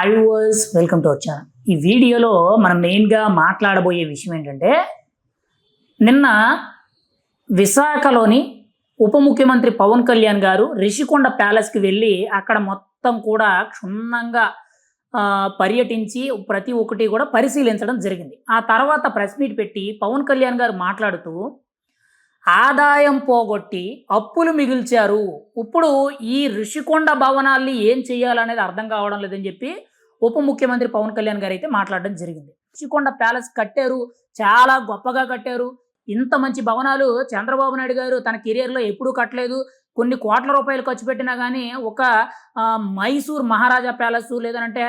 Hi వర్స్ welcome to our ఈ వీడియోలో మనం మెయిన్గా మాట్లాడబోయే విషయం ఏంటంటే నిన్న విశాఖలోని ఉప ముఖ్యమంత్రి పవన్ కళ్యాణ్ గారు రిషికొండ ప్యాలెస్కి వెళ్ళి అక్కడ మొత్తం కూడా క్షుణ్ణంగా పర్యటించి ప్రతి ఒక్కటి కూడా పరిశీలించడం జరిగింది. ఆ తర్వాత ప్రెస్ మీట్ పెట్టి పవన్ కళ్యాణ్ గారు మాట్లాడుతూ ఆదాయం పోగొట్టి అప్పులు మిగిల్చారు. ఇప్పుడు ఈ ఋషికొండ భవనాల్ని ఏం చేయాలనేది అర్థం కావడం లేదని చెప్పి ఉప ముఖ్యమంత్రి పవన్ కళ్యాణ్ గారు అయితే మాట్లాడడం జరిగింది. రుచికొండ ప్యాలెస్ కట్టారు. చాలా గొప్పగా కట్టారు. ఇంత మంచి భవనాలు చంద్రబాబు నాయుడు గారు తన కెరియర్లో ఎప్పుడూ కట్టలేదు. కొన్ని కోట్ల రూపాయలు ఖర్చు పెట్టినా కానీ ఒక మైసూర్ మహారాజా ప్యాలెస్ లేదనంటే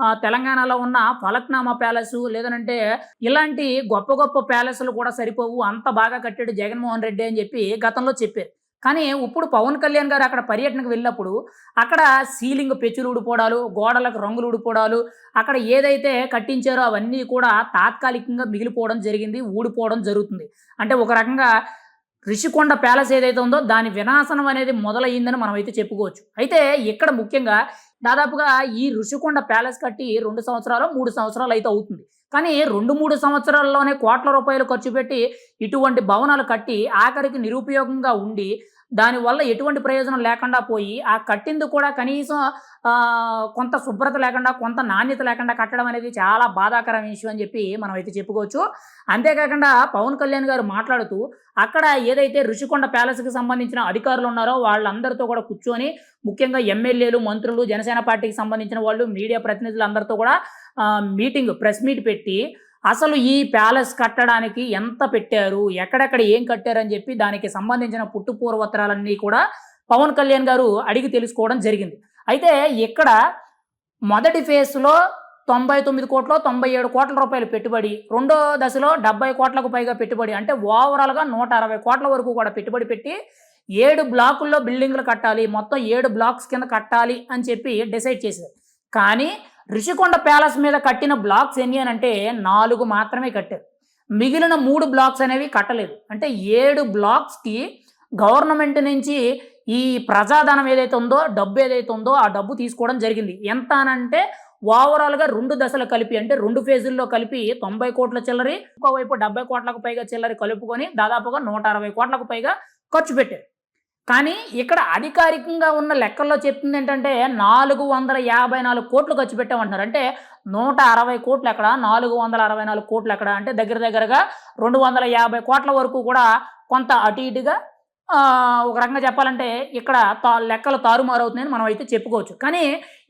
ఆ, తెలంగాణలో ఉన్న ఫలక్నామా ప్యాలెస్ లేదనంటే ఇలాంటి గొప్ప గొప్ప ప్యాలెస్లు కూడా సరిపోవు. అంత బాగా కట్టాడు జగన్మోహన్ రెడ్డి అని చెప్పి గతంలో చెప్పారు. కానీ ఇప్పుడు పవన్ కళ్యాణ్ గారు అక్కడ పర్యటనకు వెళ్ళినప్పుడు అక్కడ సీలింగ్ పెచ్చులు ఊడిపోవడాలు గోడలకు రంగులు ఊడిపోవడాలు అక్కడ ఏదైతే కట్టించారో అవన్నీ కూడా తాత్కాలికంగా మిగిలిపోవడం జరిగింది ఊడిపోవడం జరుగుతుంది. అంటే ఒక రకంగా రిషికొండ ప్యాలెస్ ఏదైతే ఉందో దాని వినాశనం అనేది మొదలయ్యిందని మనం అయితే చెప్పుకోవచ్చు. అయితే ఇక్కడ ముఖ్యంగా దాదాపుగా ఈ ఋషికొండ ప్యాలెస్ కట్టి రెండు సంవత్సరాలు మూడు సంవత్సరాలు అయితే అవుతుంది. కానీ రెండు మూడు సంవత్సరాల్లోనే కోట్ల రూపాయలు ఖర్చు పెట్టి ఇటువంటి భవనాలు కట్టి ఆఖరికి నిరుపయోగంగా ఉండి దానివల్ల ఎటువంటి ప్రయోజనం లేకుండా పోయి ఆ కట్టింది కూడా కనీసం కొంత శుభ్రత లేకుండా కొంత నాణ్యత లేకుండా కట్టడం అనేది చాలా బాధాకరమైన విషయం అని చెప్పి మనం అయితే చెప్పుకోవచ్చు. అంతేకాకుండా పవన్ కళ్యాణ్ గారు మాట్లాడుతూ అక్కడ ఏదైతే రుషికొండ ప్యాలెస్కి సంబంధించిన అధికారులు ఉన్నారో వాళ్ళందరితో కూడా కూర్చొని ముఖ్యంగా ఎమ్మెల్యేలు మంత్రులు జనసేన పార్టీకి సంబంధించిన వాళ్ళు మీడియా ప్రతినిధులు అందరితో కూడా మీటింగ్ ప్రెస్ మీట్ పెట్టి అసలు ఈ ప్యాలెస్ కట్టడానికి ఎంత పెట్టారు? ఎక్కడెక్కడ ఏం కట్టారు అని చెప్పి దానికి సంబంధించిన పుట్టు పూర్వోత్తరాలన్నీ కూడా పవన్ కళ్యాణ్ గారు అడిగి తెలుసుకోవడం జరిగింది. అయితే ఇక్కడ మొదటి ఫేజ్లో తొంభై తొమ్మిది కోట్లు తొంభై ఏడు కోట్ల రూపాయలు పెట్టుబడి రెండో దశలో డెబ్బై కోట్లకు పైగా పెట్టుబడి అంటే ఓవరాల్గా నూట అరవై కోట్ల వరకు కూడా పెట్టుబడి పెట్టి ఏడు బ్లాకుల్లో బిల్డింగ్లు కట్టాలి మొత్తం ఏడు బ్లాక్స్ కింద కట్టాలి అని చెప్పి డిసైడ్ చేశారు. కానీ రిషికొండ ప్యాలెస్ మీద కట్టిన బ్లాక్స్ ఎన్ని అని అంటే నాలుగు మాత్రమే కట్టారు. మిగిలిన మూడు బ్లాక్స్ అనేవి కట్టలేదు. అంటే ఏడు బ్లాక్స్కి గవర్నమెంట్ నుంచి ఈ ప్రజాధనం ఏదైతే ఉందో డబ్బు ఏదైతే ఉందో ఆ డబ్బు తీసుకోవడం జరిగింది. ఎంత అనంటే ఓవరాల్గా రెండు దశలు కలిపి అంటే రెండు ఫేజుల్లో కలిపి తొంభై కోట్ల చిల్లరి ఇంకోవైపు డెబ్బై కోట్లకు పైగా చిల్లరి కలుపుకొని దాదాపుగా నూట అరవై కోట్లకు పైగా ఖర్చు పెట్టారు. కానీ ఇక్కడ అధికారికంగా ఉన్న లెక్కల్లో చెప్తుంది ఏంటంటే నాలుగు వందల యాభై నాలుగు కోట్లు ఖర్చు పెట్టామంటున్నారు. అంటే నూట అరవై కోట్లు ఎక్కడ? నాలుగు వందల అరవై నాలుగు కోట్లు ఎక్కడ? అంటే దగ్గర దగ్గరగా రెండు వందల యాభై కోట్ల వరకు కూడా కొంత అటు ఇటుగా ఒక రకంగా చెప్పాలంటే ఇక్కడ తా లెక్కలు తారుమారు అవుతున్నాయని మనం అయితే చెప్పుకోవచ్చు. కానీ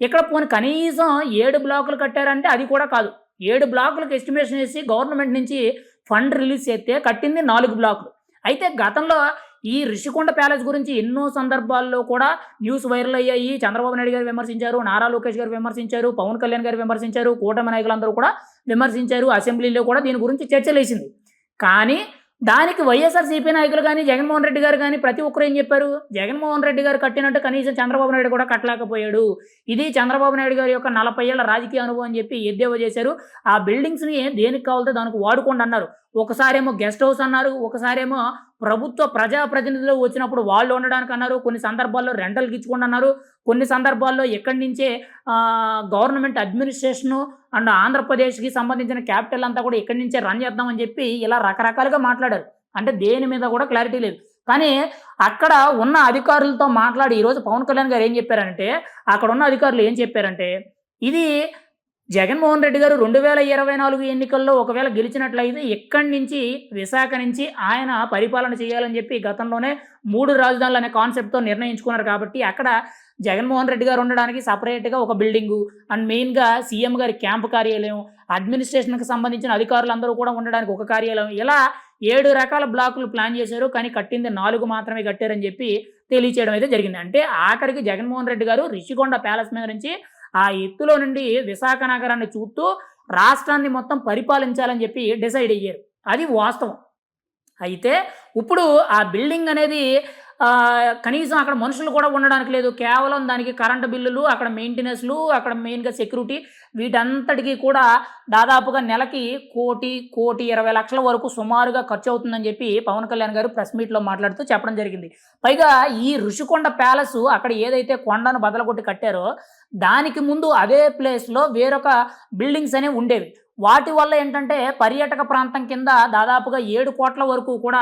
ఇక్కడ పోనీ కనీసం ఏడు బ్లాకులు కట్టారంటే అది కూడా కాదు. ఏడు బ్లాకులకు ఎస్టిమేషన్ వేసి గవర్నమెంట్ నుంచి ఫండ్ రిలీజ్ చేస్తే కట్టింది నాలుగు బ్లాకులు. అయితే గతంలో ఈ రిషికొండ ప్యాలెస్ గురించి ఎన్నో సందర్భాల్లో కూడా న్యూస్ వైరల్ అయ్యాయి. చంద్రబాబు నాయుడు గారు విమర్శించారు నారా లోకేష్ గారు విమర్శించారు పవన్ కళ్యాణ్ గారు విమర్శించారు కూటమి నాయకులందరూ కూడా విమర్శించారు. అసెంబ్లీలో కూడా దీని గురించి చర్చలేసింది. కానీ దానికి వైఎస్ఆర్సీపీ నాయకులు కానీ జగన్మోహన్ రెడ్డి గారు కానీ ప్రతి ఒక్కరు ఏం చెప్పారు? జగన్మోహన్ రెడ్డి గారు కట్టినట్టు కనీసం చంద్రబాబు నాయుడు కూడా కట్టలేకపోయాడు. ఇది చంద్రబాబు నాయుడు గారి యొక్క నలభై ఏళ్ళ రాజకీయ అనుభవం అని చెప్పి ఎద్దేవా చేశారు. ఆ బిల్డింగ్స్ని దేనికి కావాలితే దానికి వాడుకోండి అన్నారు. ఒకసారేమో గెస్ట్ హౌస్ అన్నారు ఒకసారేమో ప్రభుత్వ ప్రజాప్రతినిధులు వచ్చినప్పుడు వాళ్ళు ఉండడానికి అన్నారు కొన్ని సందర్భాల్లో రెంటల్కి ఇచ్చుకోండి అన్నారు కొన్ని సందర్భాల్లో ఎక్కడి నుంచే గవర్నమెంట్ అడ్మినిస్ట్రేషను అండ్ ఆంధ్రప్రదేశ్కి సంబంధించిన క్యాపిటల్ అంతా కూడా ఎక్కడి నుంచే రన్ చేద్దామని చెప్పి ఇలా రకరకాలుగా మాట్లాడారు. అంటే దేని మీద కూడా క్లారిటీ లేదు. కానీ అక్కడ ఉన్న అధికారులతో మాట్లాడి ఈరోజు పవన్ కళ్యాణ్ గారు ఏం చెప్పారంటే అక్కడ ఉన్న అధికారులు ఏం చెప్పారంటే ఇది జగన్మోహన్ రెడ్డి గారు రెండు వేల ఇరవై నాలుగు ఎన్నికల్లో ఒకవేళ గెలిచినట్లయితే ఎక్కడి నుంచి విశాఖ నుంచి ఆయన పరిపాలన చేయాలని చెప్పి గతంలోనే మూడు రాజధానులు అనే కాన్సెప్ట్తో నిర్ణయించుకున్నారు కాబట్టి అక్కడ జగన్మోహన్ రెడ్డి గారు ఉండడానికి సపరేట్గా ఒక బిల్డింగు అండ్ మెయిన్గా సీఎం గారి క్యాంపు కార్యాలయం అడ్మినిస్ట్రేషన్కి సంబంధించిన అధికారులందరూ కూడా ఉండడానికి ఒక కార్యాలయం. ఇలా ఏడు రకాల బ్లాకులు ప్లాన్ చేశారు కానీ కట్టింది నాలుగు మాత్రమే కట్టారని చెప్పి తెలియచేయడం అయితే జరిగింది. అంటే ఆఖరికి జగన్మోహన్ రెడ్డి గారు రిషికొండ ప్యాలెస్ మీద నుంచి ఆ ఎత్తులో నుండి విశాఖ నగరాన్ని చూస్తూ రాష్ట్రాన్ని మొత్తం పరిపాలించాలని చెప్పి డిసైడ్ అయ్యారు అది వాస్తవం అయితే ఇప్పుడు ఆ బిల్డింగ్ అనేది కనీసం అక్కడ మనుషులు కూడా ఉండడానికి లేదు. కేవలం దానికి కరెంటు బిల్లులు, అక్కడ మెయింటెనెన్స్‌లు, అక్కడ మెయిన్‌గా సెక్యూరిటీ వీటంతటికి కూడా దాదాపుగా నెలకి కోటి కోటి ఇరవై లక్షల వరకు సుమారుగా ఖర్చు అవుతుందని చెప్పి పవన్ కళ్యాణ్ గారు ప్రెస్ మీట్‌లో మాట్లాడుతూ చెప్పడం జరిగింది. పైగా ఈ ఋషికొండ ప్యాలెస్ అక్కడ ఏదైతే కొండను బదలగొట్టి కట్టారో, దానికి ముందు అదే ప్లేస్‌లో వేరొక బిల్డింగ్స్ అనేవి ఉండేవి. వాటి వల్ల ఏంటంటే పర్యాటక ప్రాంతం కింద దాదాపుగా ఏడు కోట్ల వరకు కూడా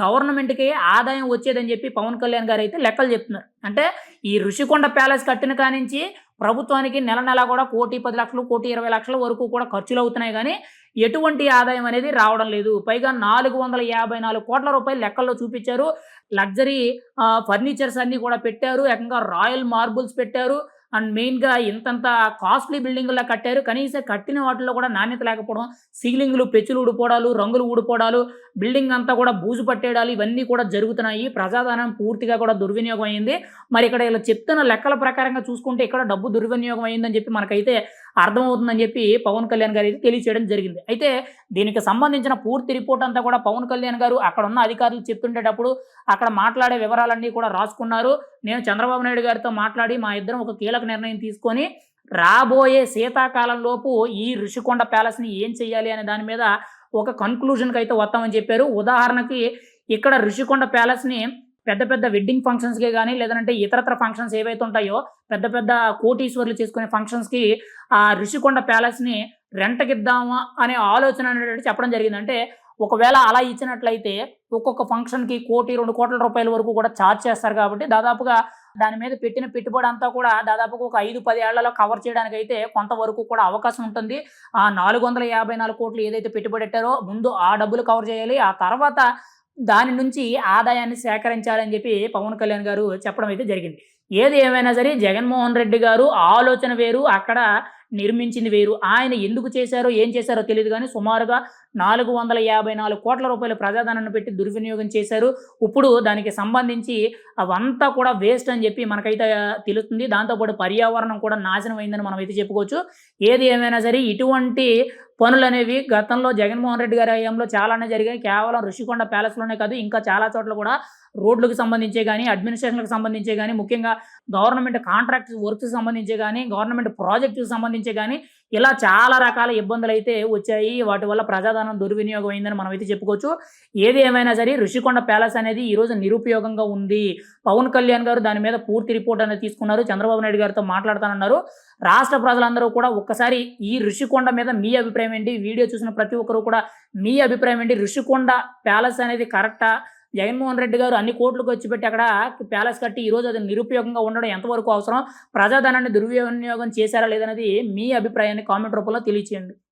గవర్నమెంట్‌కి ఆదాయం వచ్చేదని చెప్పి పవన్ కళ్యాణ్ గారు అయితే లెక్కలు చెప్తున్నారు. అంటే ఈ ఋషికొండ ప్యాలెస్ కట్టిన కానించి ప్రభుత్వానికి నెల నెలా కూడా కోటి పది లక్షలు కోటి ఇరవై లక్షల వరకు కూడా ఖర్చులు అవుతున్నాయి కానీ ఎటువంటి ఆదాయం అనేది రావడం లేదు. పైగా 454,00,00,000 రూపాయలు లెక్కల్లో చూపించారు లగ్జరీ ఫర్నిచర్స్ అన్నీ కూడా పెట్టారు. ఏకంగా రాయల్ మార్బుల్స్ పెట్టారు. అండ్ మెయిన్‌గా ఇంతంత కాస్ట్‌లీ బిల్డింగ్లో కట్టారు. కనీసం కట్టిన వాటిల్లో కూడా నాణ్యత లేకపోవడం, సీలింగ్లు పెచ్చులు ఊడిపోవడాలు, రంగులు ఊడిపోవడాలు, బిల్డింగ్ అంతా కూడా బూజు పట్టేయడాలు ఇవన్నీ కూడా జరుగుతున్నాయి. ప్రజాధనం పూర్తిగా కూడా దుర్వినియోగం అయింది. మరి ఇక్కడ ఇలా చెప్తున్న లెక్కల ప్రకారంగా చూసుకుంటే ఇక్కడ డబ్బు దుర్వినియోగం అయిందని చెప్పి మనకైతే అర్థమవుతుందని చెప్పి పవన్ కళ్యాణ్ గారైతే తెలియచేయడం జరిగింది. అయితే దీనికి సంబంధించిన పూర్తి రిపోర్ట్ అంతా కూడా పవన్ కళ్యాణ్ గారు అక్కడ ఉన్న అధికారులు చెప్తుండేటప్పుడు అక్కడ మాట్లాడే వివరాలన్నీ కూడా రాసుకున్నారు. నేను చంద్రబాబు నాయుడు గారితో మాట్లాడి మా ఇద్దరం ఒక కీలక నిర్ణయం తీసుకొని రాబోయే శీతాకాలంలోపు ఈ ఋషికొండ ప్యాలెస్‌ని ఏం చేయాలి అనే దాని మీద ఒక కన్క్లూషన్కి అయితే వస్తామని చెప్పారు. ఉదాహరణకి ఇక్కడ ఋషికొండ ప్యాలెస్‌ని పెద్ద పెద్ద వెడ్డింగ్ ఫంక్షన్స్‌కి కానీ లేదంటే ఇతరత్ర ఫంక్షన్స్ ఏవైతే ఉంటాయో పెద్ద పెద్ద కోటీశ్వరులు చేసుకునే ఫంక్షన్స్‌కి ఆ ఋషికొండ ప్యాలెస్‌ని రెంట్‌కిద్దామా అనే ఆలోచన అనేటువంటిది చెప్పడం జరిగింది. అంటే ఒకవేళ అలా ఇచ్చినట్లయితే ఒక్కొక్క ఫంక్షన్‌కి కోటి రెండు కోట్ల రూపాయల వరకు కూడా చార్జ్ చేస్తారు కాబట్టి దాదాపుగా దాని మీద పెట్టిన పెట్టుబడి అంతా కూడా దాదాపుగా ఒక 5, 10 ఏళ్ళలో కవర్ చేయడానికి అయితే కొంతవరకు కూడా అవకాశం ఉంటుంది. ఆ 454,00,00,000 ఏదైతే పెట్టుబడి పెట్టారో ముందు ఆ డబ్బులు కవర్ చేయాలి. ఆ తర్వాత దాని నుంచి ఆదాయాన్ని సేకరించాలని చెప్పి పవన్ కళ్యాణ్ గారు చెప్పడం అయితే జరిగింది. ఏది ఏమైనా సరే జగన్మోహన్ రెడ్డి గారు ఆలోచన వేరు. అక్కడ నిర్మించింది వేరు. ఆయన ఎందుకు చేశారో, ఏం చేశారో తెలియదు కానీ సుమారుగా నాలుగు వందల యాభై నాలుగు కోట్ల రూపాయలు ప్రజాధనాన్ని పెట్టి దుర్వినియోగం చేశారు. ఇప్పుడు దానికి సంబంధించి అవంతా కూడా వేస్ట్ అని చెప్పి మనకైతే తెలుస్తుంది. దాంతోపాటు పర్యావరణం కూడా నాశనం అయిందని మనమైతే చెప్పుకోవచ్చు. ఏది ఏమైనా సరే ఇటువంటి పనులనేవి గతంలో జగన్మోహన్ రెడ్డి గారి హయాంలో చాలానే జరిగాయి. కేవలం ఋషికొండ ప్యాలెస్‌లోనే కాదు ఇంకా చాలా చోట్ల కూడా రోడ్లకు సంబంధించే కానీ అడ్మినిస్ట్రేషన్లకు సంబంధించే కానీ ముఖ్యంగా గవర్నమెంట్ కాంట్రాక్ట్ వర్క్స్ సంబంధించే కానీ గవర్నమెంట్ ప్రాజెక్ట్‌కి సంబంధించే కానీ ఇలా చాలా రకాల ఇబ్బందులు అయితే వచ్చాయి. వాటి వల్ల ప్రజాధనం దుర్వినియోగం అయిందని మనం అయితే చెప్పుకోవచ్చు. ఏది ఏమైనా సరే ఋషికొండ ప్యాలెస్ అనేది ఈరోజు నిరుపయోగంగా ఉంది. పవన్ కళ్యాణ్ గారు దాని మీద పూర్తి రిపోర్ట్ అనేది తీసుకున్నారు. చంద్రబాబు నాయుడు గారితో మాట్లాడతానన్నారు. రాష్ట్ర ప్రజలందరూ కూడా ఒక్కసారి ఈ ఋషికొండ మీద మీ అభిప్రాయం ఏంటి? వీడియో చూసిన ప్రతి ఒక్కరు కూడా మీ అభిప్రాయం ఏంటి? ఋషికొండ ప్యాలెస్ అనేది కరెక్టా? జగన్మోహన్ రెడ్డి గారు అన్ని కోట్లు ఖర్చు పెట్టి అక్కడ ప్యాలెస్ కట్టి ఈరోజు అది నిరుపయోగంగా ఉండడం ఎంతవరకు అవసరం? ప్రజాధనాన్ని దుర్వినియోగం చేశారా లేదనేది మీ అభిప్రాయాన్ని కామెంట్ రూపంలో తెలియచేయండి.